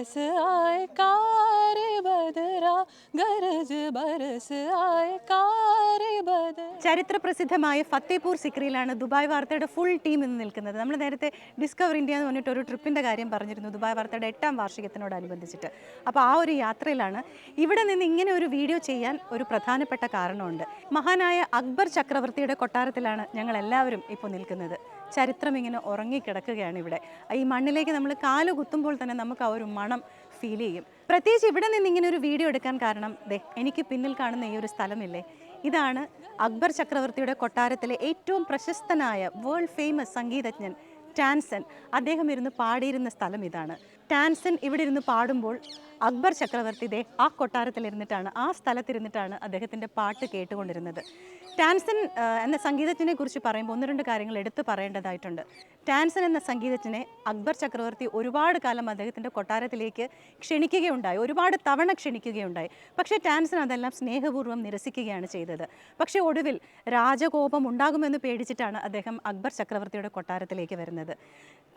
बरस आए कार बदरा गरज बरस आए कार बदरा ചരിത്ര പ്രസിദ്ധമായ ഫത്തേപൂർ സിക്രിയിലാണ് ദുബായ് വാർത്തയുടെ ഫുൾ ടീം ഇന്ന് നിൽക്കുന്നത് നമ്മൾ നേരത്തെ ഡിസ്കവർ ഇന്ത്യ എന്ന് പറഞ്ഞിട്ട് ഒരു ട്രിപ്പിൻ്റെ കാര്യം പറഞ്ഞിരുന്നു ദുബായ് വാർത്തയുടെ എട്ടാം വാർഷികത്തിനോടനുബന്ധിച്ചിട്ട് അപ്പോൾ ആ ഒരു യാത്രയിലാണ് ഇവിടെ നിന്ന് ഇങ്ങനെ ഒരു വീഡിയോ ചെയ്യാൻ ഒരു പ്രധാനപ്പെട്ട കാരണമുണ്ട് മഹാനായ അക്ബർ ചക്രവർത്തിയുടെ കൊട്ടാരത്തിലാണ് ഞങ്ങൾ എല്ലാവരും ഇപ്പോൾ നിൽക്കുന്നത് ചരിത്രം ഇങ്ങനെ ഉറങ്ങിക്കിടക്കുകയാണ് ഇവിടെ. ഈ മണ്ണിലേക്ക് നമ്മൾ കാൽ കുത്തുമ്പോൾ തന്നെ നമുക്ക് ആ ഒരു മണം ഫീൽ ചെയ്യും. പ്രത്യേകിച്ച് ഇവിടെ നിന്ന് ഇങ്ങനെ ഒരു വീഡിയോ എടുക്കാൻ കാരണം ദേ എനിക്ക് പിന്നിൽ കാണുന്ന ഈ ഒരു സ്ഥലമില്ലേ? ഇതാണ് അക്ബർ ചക്രവർത്തിയുടെ കൊട്ടാരത്തിലെ ഏറ്റവും പ്രശസ്തനായ വേൾഡ് ഫേമസ് സംഗീതജ്ഞൻ ടാൻസൻ അദ്ദേഹം ഇരുന്ന് പാടിയിരുന്ന സ്ഥലം ഇതാണ്. ടാൻസൻ ഇവിടെ ഇരുന്ന് പാടുമ്പോൾ അക്ബർ ചക്രവർത്തി ദേ ആ കൊട്ടാരത്തിലിരുന്നിട്ടാണ് ആ സ്ഥലത്തിരുന്നിട്ടാണ് അദ്ദേഹത്തിന്റെ പാട്ട് കേട്ടുകൊണ്ടിരുന്നത്. ടാൻസൻ എന്ന സംഗീതജ്ഞനെ കുറിച്ച് പറയുമ്പോൾ ഒന്ന് രണ്ട് കാര്യങ്ങൾ എടുത്തു പറയേണ്ടതായിട്ടുണ്ട്. ടാൻസൻ എന്ന സംഗീതജ്ഞനെ അക്ബർ ചക്രവർത്തി ഒരുപാട് കാലം അദ്ദേഹത്തിന്റെ കൊട്ടാരത്തിലേക്ക് ക്ഷണിക്കുകയുണ്ടായി. ഒരുപാട് തവണ ക്ഷണിക്കുകയുണ്ടായി. പക്ഷേ ടാൻസൻ അതെല്ലാം സ്നേഹപൂർവം നിരസിക്കുകയാണ് ചെയ്തത്. പക്ഷേ ഒടുവിൽ രാജകോപം ഉണ്ടാകുമെന്ന് പേടിച്ചിട്ടാണ് അദ്ദേഹം അക്ബർ ചക്രവർത്തിയുടെ കൊട്ടാരത്തിലേക്ക് വരുന്നത്.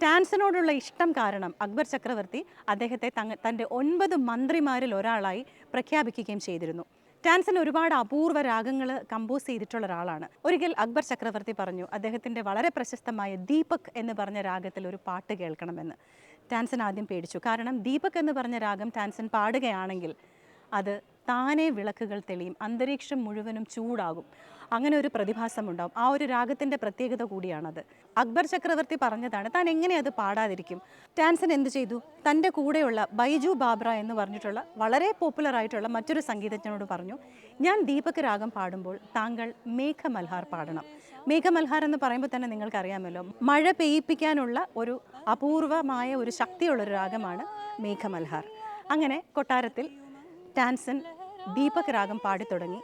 ടാൻസനോടുള്ള ഇഷ്ടം കാരണം അക്ബർ ചക്രവർത്തി അദ്ദേഹത്തെ തങ്ങ തന്റെ ഒൻപത് മന്ത്രിമാരിൽ ഒരാളായി പ്രഖ്യാപിക്കുകയും ചെയ്തിരുന്നു. ടാൻസൻ ഒരുപാട് അപൂർവ രാഗങ്ങൾ കമ്പോസ് ചെയ്തിട്ടുള്ള ഒരാളാണ്. ഒരിക്കൽ അക്ബർ ചക്രവർത്തി പറഞ്ഞു അദ്ദേഹത്തിന്റെ വളരെ പ്രശസ്തമായ ദീപക് എന്ന് പറഞ്ഞ രാഗത്തിൽ ഒരു പാട്ട് കേൾക്കണമെന്ന്. ടാൻസൻ ആദ്യം പേടിച്ചു. കാരണം ദീപക് എന്ന് പറഞ്ഞ രാഗം ടാൻസൻ പാടുകയാണെങ്കിൽ അത് താനേ വിളക്കുകൾ തെളിയും. അന്തരീക്ഷം മുഴുവനും ചൂടാകും. അങ്ങനെ ഒരു പ്രതിഭാസമുണ്ടാകും ആ ഒരു രാഗത്തിന്റെ പ്രത്യേകത കൂടിയാണത്. അക്ബർ ചക്രവർത്തി പറഞ്ഞതാണ് താൻ എങ്ങനെ അത് പാടാതിരിക്കും? ടാൻസൻ എന്ത് ചെയ്തു? തന്റെ കൂടെയുള്ള ബൈജു ബാബ്ര എന്ന് പറഞ്ഞിട്ടുള്ള വളരെ പോപ്പുലർ ആയിട്ടുള്ള മറ്റൊരു സംഗീതജ്ഞനോട് പറഞ്ഞു ഞാൻ ദീപക് രാഗം പാടുമ്പോൾ താങ്കൾ മേഘമൽഹാർ പാടണം. മേഘമൽഹാർ എന്ന് പറയുമ്പോൾ തന്നെ നിങ്ങൾക്കറിയാമല്ലോ മഴ പെയ്യിപ്പിക്കാനുള്ള ഒരു അപൂർവമായ ഒരു ശക്തിയുള്ളൊരു രാഗമാണ് മേഘമൽഹാർ. അങ്ങനെ കൊട്ടാരത്തിൽ ടാൻസൻ ദീപക് രാഗം പാടി തുടങ്ങി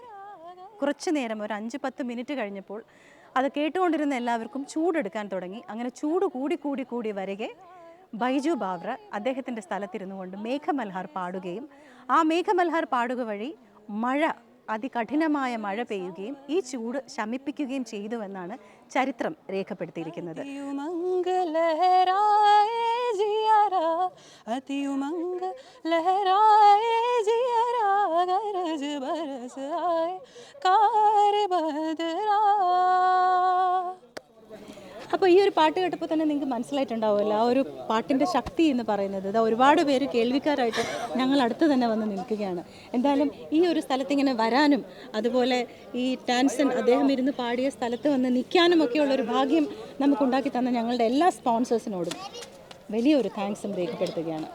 കുറച്ചു നേരം ഒരു അഞ്ച് പത്ത് മിനിറ്റ് കഴിഞ്ഞപ്പോൾ അത് കേട്ടുകൊണ്ടിരുന്ന എല്ലാവർക്കും ചൂടെടുക്കാൻ തുടങ്ങി. അങ്ങനെ ചൂട് കൂടി കൂടി കൂടി വരികെ ബൈജു ബാവ്ര അദ്ദേഹത്തിന്റെ സ്ഥലത്തിരുന്നു കൊണ്ട് മേഘമൽഹാർ പാടുകയും ആ മേഘമൽഹാർ പാടുക വഴി മഴ അതികഠിനമായ മഴ പെയ്യുകയും ഈ ചൂട് ശമിപ്പിക്കുകയും ചെയ്തുവെന്നാണ് ചരിത്രം രേഖപ്പെടുത്തിയിരിക്കുന്നത്. അതിയുമംഗ അപ്പോൾ ഈ ഒരു പാട്ട് കേട്ടപ്പോൾ തന്നെ നിങ്ങൾക്ക് മനസ്സിലായിട്ടുണ്ടാവുമല്ലോ ആ ഒരു പാട്ടിന്റെ ശക്തി എന്ന് പറയുന്നത്. ഇതാ ഒരുപാട് പേര് കേൾവിക്കാരായിട്ട് ഞങ്ങൾ അടുത്ത് തന്നെ വന്ന് നിൽക്കുകയാണ്. എന്തായാലും ഈ ഒരു സ്ഥലത്ത് ഇങ്ങനെ വരാനും അതുപോലെ ഈ ടാൻസൺ അദ്ദേഹം ഇരുന്ന് പാടിയ സ്ഥലത്ത് വന്ന് നിൽക്കാനും ഒക്കെയുള്ള ഒരു ഭാഗ്യം നമുക്ക് ഉണ്ടാക്കി തന്ന ഞങ്ങളുടെ എല്ലാ സ്പോൺസേഴ്സിനോടും വലിയൊരു താങ്ക്സും രേഖപ്പെടുത്തുകയാണ്.